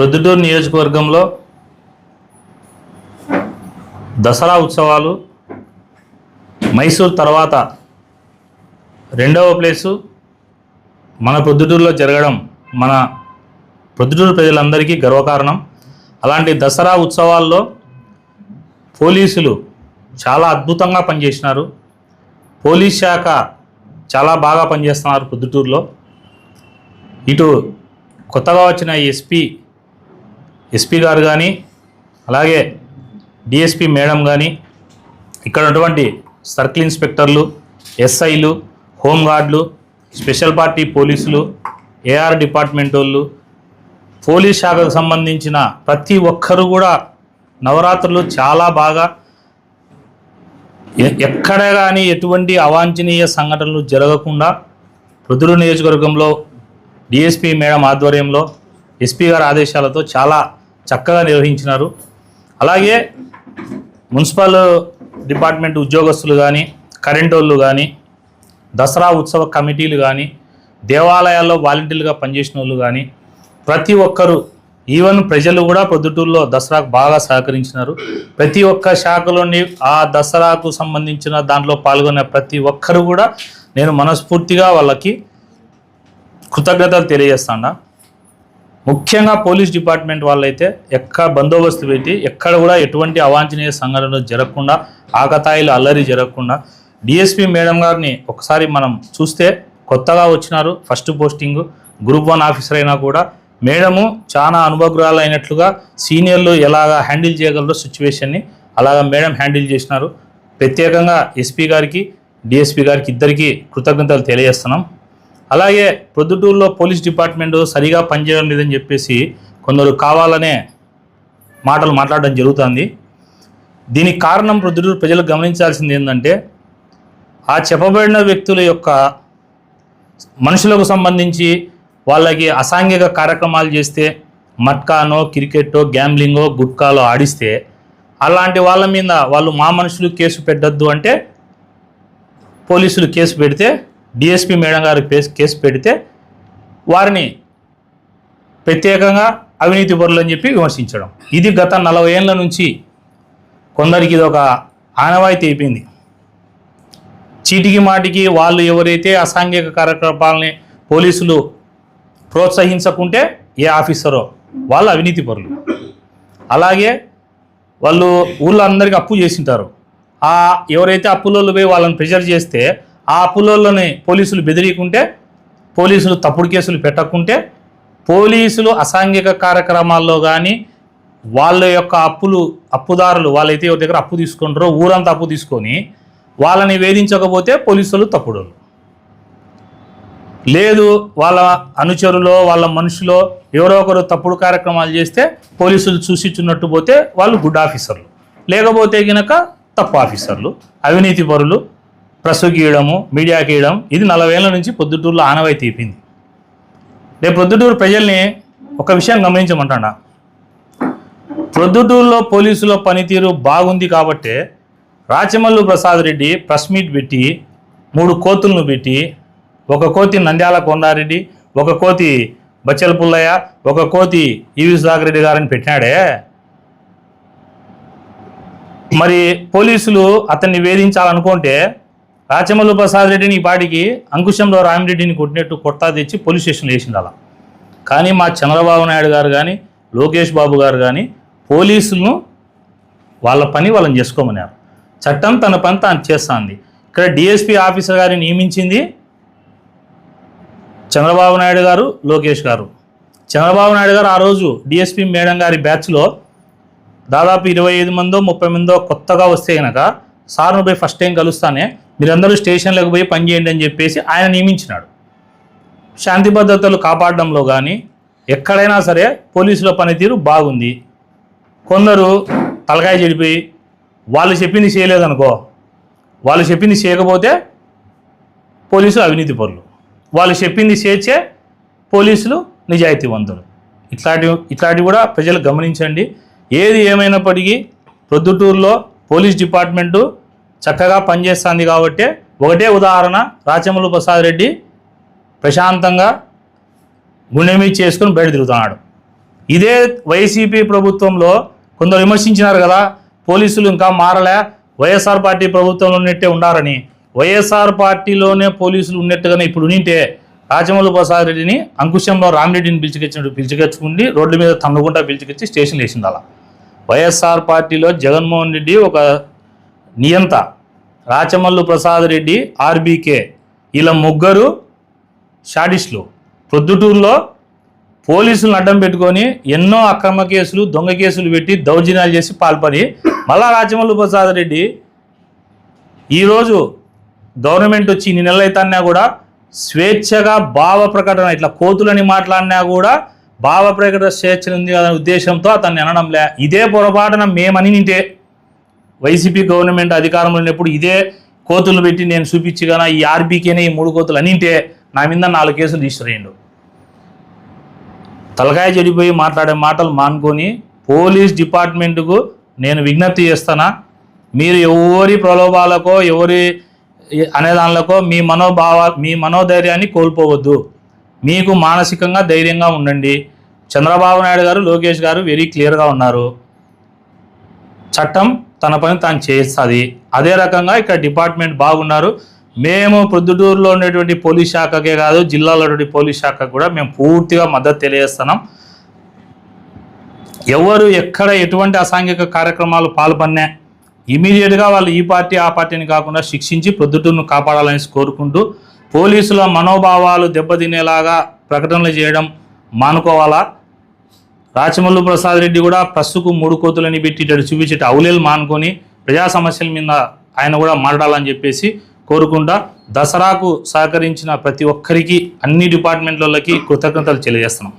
ప్రొద్దుటూరు నియోజకవర్గంలో దసరా ఉత్సవాలు మైసూర్ తర్వాత రెండవ ప్లేసు మన ప్రొద్దుటూరులో జరగడం మన ప్రొద్దుటూరు ప్రజలందరికీ గర్వకారణం. అలాంటి దసరా ఉత్సవాల్లో పోలీసులు చాలా అద్భుతంగా పనిచేసినారు. పోలీస్ శాఖ చాలా బాగా పనిచేస్తున్నారు ప్రొద్దుటూరులో. ఇటు కొత్తగా వచ్చిన ఎస్పీ ఎస్పీ గారు కానీ అలాగే డిఎస్పి మేడం కానీ ఇక్కడ ఉన్నటువంటి సర్కిల్ ఇన్స్పెక్టర్లు ఎస్ఐలు హోంగార్డులు స్పెషల్ పార్టీ పోలీసులు ఏఆర్ డిపార్ట్మెంట్ వాళ్ళు పోలీస్ శాఖకు సంబంధించిన ప్రతి ఒక్కరు కూడా నవరాత్రులు చాలా బాగా ఎక్కడ కానీ ఎటువంటి అవాంఛనీయ సంఘటనలు జరగకుండా రుద్రు నియోజకవర్గంలో డిఎస్పి మేడం ఆధ్వర్యంలో ఎస్పీ గారి ఆదేశాలతో చాలా చక్కగా నిర్వహించినారు. అలాగే మున్సిపల్ డిపార్ట్మెంట్ ఉద్యోగస్తులు కానీ కరెంట్ వాళ్ళు కానీ దసరా ఉత్సవ కమిటీలు కానీ దేవాలయాల్లో వాలంటీర్లుగా పనిచేసిన వాళ్ళు కానీ ప్రతి ఒక్కరు ఈవెన్ ప్రజలు కూడా పొద్దుటూరులో దసరాకు బాగా సహకరించినారు. ప్రతి ఒక్క శాఖలోని ఆ దసరాకు సంబంధించిన దాంట్లో పాల్గొనే ప్రతి ఒక్కరు కూడా నేను మనస్ఫూర్తిగా వాళ్ళకి కృతజ్ఞతలు తెలియజేస్తాను. ముఖ్యంగా పోలీస్ డిపార్ట్మెంట్ వాళ్ళైతే ఎక్కడ బందోబస్తు పెట్టి ఎక్కడ కూడా ఎటువంటి అవాంఛనీయ సంఘటనలు జరగకుండా ఆకతాయిలు అల్లరి జరగకుండా డిఎస్పి మేడం గారిని ఒకసారి మనం చూస్తే కొత్తగా వచ్చినారు first posting group one officer అయినా కూడా. మేడము చాలా అనుభవగ్రాలు అయినట్లుగా సీనియర్లు ఎలాగా హ్యాండిల్ చేయగలరో సిచ్యువేషన్ని అలాగా మేడం హ్యాండిల్ చేసినారు. ప్రత్యేకంగా ఎస్పీ గారికి డిఎస్పీ గారికి ఇద్దరికీ కృతజ్ఞతలు తెలియజేస్తున్నాం. అలాగే ప్రొద్దుటూరులో పోలీస్ డిపార్ట్మెంట్ సరిగా పనిచేయడం లేదని చెప్పేసి కొందరు కావాలనే మాటలు మాట్లాడడం జరుగుతుంది. దీనికి కారణం ప్రొద్దుటూరు ప్రజలు గమనించాల్సింది ఏంటంటే ఆ చెప్పబడిన వ్యక్తుల యొక్క మనుషులకు సంబంధించి వాళ్ళకి అసాంఘిక కార్యక్రమాలు చేస్తే మట్కానో క్రికెట్టో గ్యాంబ్లింగో గుట్కాలో ఆడిస్తే అలాంటి వాళ్ళ మీద వాళ్ళు మా మనుషులు కేసు పెట్టద్దు అంటే పోలీసులు కేసు పెడితే డిఎస్పి మేడం గారు కేసు పెడితే వారిని ప్రత్యేకంగా అవినీతి పరులు అని చెప్పి విమర్శించడం. ఇది గత నలభై ఏళ్ళ నుంచి కొందరికి ఇది ఒక ఆనవాయితీ అయిపోయింది చీటికి మాటికి వాళ్ళు ఎవరైతే అసాంఘిక కార్యకలాపాలని పోలీసులు ప్రోత్సహించకుంటే ఏ ఆఫీసరో వాళ్ళు అవినీతి పరులు అలాగే వాళ్ళు ఊళ్ళో అందరికీ అప్పు చేసింటారు. ఆ ఎవరైతే అప్పులలో పోయి వాళ్ళని ప్రెజర్ చేస్తే ఆ అప్పులని పోలీసులు బెదిరియకుంటే పోలీసులు తప్పుడు కేసులు పెట్టకుంటే పోలీసులు అసాంఘిక కార్యక్రమాల్లో కానీ వాళ్ళ యొక్క అప్పులు అప్పుదారులు వాళ్ళైతే ఎవరి దగ్గర అప్పు తీసుకుంటారో ఊరంతా అప్పు తీసుకొని వాళ్ళని వేధించకపోతే పోలీసులు తప్పుడు. లేదు వాళ్ళ అనుచరులో వాళ్ళ మనుషులో ఎవరో ఒకరు తప్పుడు కార్యక్రమాలు చేస్తే పోలీసులు చూసిచున్నట్టు పోతే వాళ్ళు గుడ్ ఆఫీసర్లు. లేకపోతే గనక తప్పు ఆఫీసర్లు అవినీతి పరులు ప్రెస్కి ఇవ్వడము మీడియాకి ఇవ్వడం ఇది నలభై ఏళ్ళ నుంచి పొద్దుటూరులో ఆనవాయి తీపింది. రేపు పొద్దుటూరు ప్రజల్ని ఒక విషయం గమనించమంటాడా? ప్రొద్దుటూరులో పోలీసుల పనితీరు బాగుంది కాబట్టే రాచమల్లు ప్రసాద్ రెడ్డి ప్రెస్ మీట్ పెట్టి మూడు కోతులను పెట్టి ఒక కోతి నంద్యాల కొండారెడ్డి ఒక కోతి బచ్చల పుల్లయ్య ఒక కోతి ఈవి సుధాకర్ రెడ్డి గారిని పెట్టినాడే? మరి పోలీసులు అతన్ని వేధించాలనుకుంటే రాచమల్లు ప్రసాద్ రెడ్డిని ఈ పాటికి అంకుశంలో రామిరెడ్డిని కొట్టినట్టు కొట్టా తెచ్చి పోలీస్ స్టేషన్లో వేసింది అలా. కానీ మా చంద్రబాబు నాయుడు గారు కానీ లోకేష్ బాబు గారు కానీ పోలీసులను వాళ్ళ పని వాళ్ళని చేసుకోమన్నారు. చట్టం తన పని తాను చేస్తుంది. ఇక్కడ డిఎస్పీ ఆఫీసర్ గారిని నియమించింది చంద్రబాబు నాయుడు గారు లోకేష్ గారు. చంద్రబాబు నాయుడు గారు ఆ రోజు డిఎస్పీ మేడం గారి బ్యాచ్లో దాదాపు ఇరవై ఐదు మందో ముప్పై మందో కొత్తగా వస్తే కనుక సార్ను పోయి ఫస్ట్ టైం కలుస్తానే మీరందరూ స్టేషన్లకు పోయి పనిచేయండి అని చెప్పేసి ఆయన నియమించినాడు. శాంతి భద్రతలు కాపాడడంలో కానీ ఎక్కడైనా సరే పోలీసుల పనితీరు బాగుంది. కొందరు తలకాయ చెడిపోయి వాళ్ళు చెప్పింది చేయలేదనుకో వాళ్ళు చెప్పింది చేయకపోతే పోలీసులు అవినీతి పరులు. వాళ్ళు చెప్పింది చేర్చే పోలీసులు నిజాయితీవంతులు. ఇట్లాంటి ఇట్లాంటివి కూడా ప్రజలు గమనించండి. ఏది ఏమైనప్పటికీ ప్రొద్దుటూరులో పోలీస్ డిపార్ట్మెంటు చక్కగా పనిచేస్తుంది కాబట్టి ఒకటే ఉదాహరణ రాచమల్లు ప్రసాద్ రెడ్డి ప్రశాంతంగా గుండెమీ చేసుకుని బయట తిరుగుతున్నాడు. ఇదే వైసీపీ ప్రభుత్వంలో కొందరు విమర్శించినారు కదా పోలీసులు ఇంకా మారలే వైఎస్ఆర్ పార్టీ ప్రభుత్వంలో ఉన్నట్టే ఉండారని వైఎస్ఆర్ పార్టీలోనే పోలీసులు ఉన్నట్టుగానే ఇప్పుడు ఉంటే రాజమౌళి ప్రసాద్ రెడ్డిని అంకుశంలో రామిరెడ్డిని పిలిచికొచ్చినట్టు పిలిచికొచ్చుకుండి రోడ్ల మీద తన్నుకుంటా పిలిచికొచ్చి స్టేషన్ వేసింది అలా వైఎస్ఆర్ పార్టీలో జగన్మోహన్ రెడ్డి ఒక నియంత రాచమల్లు ప్రసాద్ రెడ్డి ఆర్బీకే. ఇలా ముగ్గురు షాడిస్టులు ప్రొద్దుటూరులో పోలీసులను అడ్డం పెట్టుకొని ఎన్నో అక్రమ కేసులు దొంగ కేసులు పెట్టి దౌర్జన్యాలు చేసి పాల్పడి మళ్ళా రాచమల్లు ప్రసాద్ రెడ్డి ఈరోజు గవర్నమెంట్ వచ్చి ఇన్ని నెలలు కూడా స్వేచ్ఛగా భావ ప్రకటన ఇట్లా కోతులని మాట్లాడినా కూడా భావ ప్రకటన స్వేచ్ఛ ఉంది అనే ఉద్దేశంతో అతన్ని అనడంలే ఇదే పొరపాటున మేమని నింటే వైసీపీ గవర్నమెంట్ అధికారంలో ఉన్నప్పుడు ఇదే కోతులు పెట్టి నేను చూపించగాన ఈ ఆర్బీకేనే ఈ మూడు కోతులు అనింటే నా మీద నాలుగు కేసులు తీసుకురేయండు. తలకాయ చెడిపోయి మాట్లాడే మాటలు మానుకొని పోలీస్ డిపార్ట్మెంట్కు నేను విజ్ఞప్తి చేస్తానా? మీరు ఎవరి ప్రలోభాలకో ఎవరి అనే దానిలకో మీ మనోభావ మీ మనోధైర్యాన్ని కోల్పోవద్దు. మీకు మానసికంగా ధైర్యంగా ఉండండి. చంద్రబాబు నాయుడు గారు లోకేష్ గారు వెరీ క్లియర్గా ఉన్నారు. చట్టం తన పని తాను చేస్తుంది. అదే రకంగా ఇక్కడ డిపార్ట్మెంట్ బాగున్నారు. మేము ప్రొద్దుటూరులో ఉండేటువంటి పోలీస్ శాఖకే కాదు జిల్లాలో ఉన్నటువంటి పోలీస్ శాఖకు కూడా మేము పూర్తిగా మద్దతు తెలియజేస్తున్నాం. ఎవరు ఎక్కడ ఎటువంటి అసాంఘిక కార్యక్రమాలు పాల్పడినా ఇమీడియట్గా వాళ్ళు ఈ పార్టీ ఆ పార్టీని కాకుండా శిక్షించి ప్రొద్దుటూరును కాపాడాలని కోరుకుంటూ పోలీసుల మనోభావాలు దెబ్బతినేలాగా ప్రకటనలు చేయడం మానుకోవాలా? రాచమల్లు ప్రసాద్ రెడ్డి కూడా ప్రస్తుకు మూడు కోతులని పెట్టి ఇటు చూపించేట అవులేలు మానుకొని ప్రజా సమస్యల మీద ఆయన కూడా మాట్లాడాలని చెప్పేసి కోరుకుంటా. దసరాకు సహకరించిన ప్రతి ఒక్కరికి అన్ని డిపార్ట్మెంట్లకి కృతజ్ఞతలు తెలియజేస్తున్నాం.